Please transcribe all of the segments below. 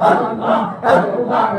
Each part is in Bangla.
Allah Allah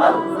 Allah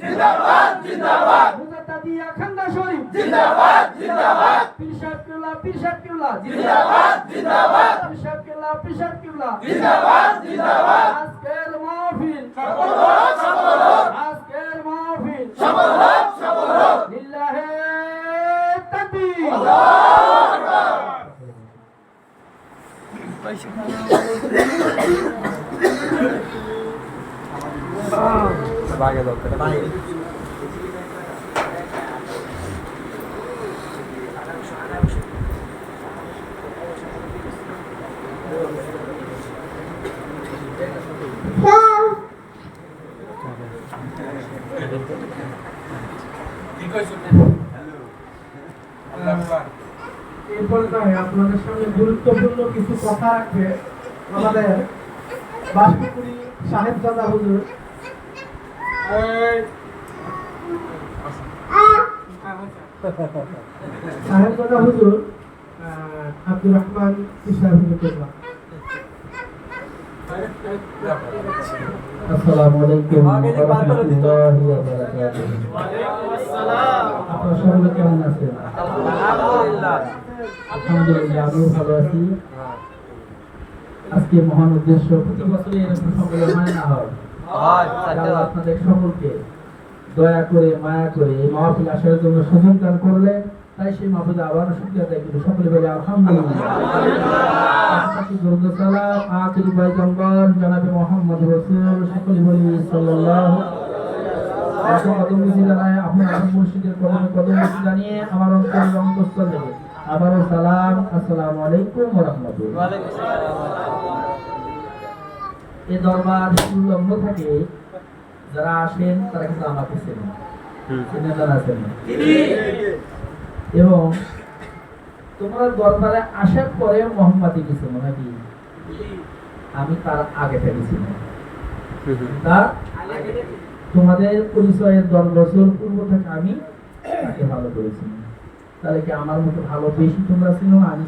জিন্দাবাদ জিন্দাবাদ মুজাদ্দিয়া খান্দা শরীফ জিন্দাবাদ জিন্দাবাদ পিরশাদ কিবলা পিরশাদ কিবলা জিন্দাবাদ জিন্দাবাদ পিরশাদ কিবলা পিরশাদ কিবলা জিন্দাবাদ জিন্দাবাদ আজকের মাহফিল পয়সা কি কইছ? এরপরে নয় আপনাদের সামনে গুরুত্বপূর্ণ কিছু কথা রাখবে আমাদের বাসপুকুরি সাহেবজাদা হুজুর। সাহেবজাদা হুজুর আব্দুর রহমান ইসলাম হুজুর কেবলা। আসসালামু আলাইকুম ওয়া রাহমাতুল্লাহি ওয়া বারাকাতুহু। আপনারা সকলে কেমন আছেন? আলহামদুলিল্লাহ। আমিও ভালো আছি। আজকে মহান উদ্দেশ্য প্রতি বছরই এরকম সম্মেলন হয় না? হয়। আপনাদের সকলকে দয়া করে মায়া করে এই মাহফিল আসার জন্য সুযোগ দান করলেন তাই সেই মাহফিল শুক্রিয়া আদায় করি সকলে বলে আলহামদুলিল্লাহ। আখিরি পয়গম্বর জনাবে মোহাম্মদ রাসূল সকলে বলি সাল্লাল্লাহু আপনার মুর্শিদের কদমে কদম জানিয়ে আমার অন্তরের অন্তঃস্থল থেকে আবারও সালাম আসসালামু আলাইকুম রাহমাতুল্লাহ দরবার সুলম্ব থাকে যারা আসেন তারা কিন্তু আমাকে চেনেন। আছেন এবং তোমরা দরবারে আসার পরে মোহাম্মদী কিছু নাকি? আমি তার আগে থেকেছিলাম তার তোমাদের পরিচয়ের দশ বছর পূর্ব থেকে আমি তাকে ভালো করেছি। তাহলে কি আমার মতো ভালো বেশি তোমরা ছিল আমি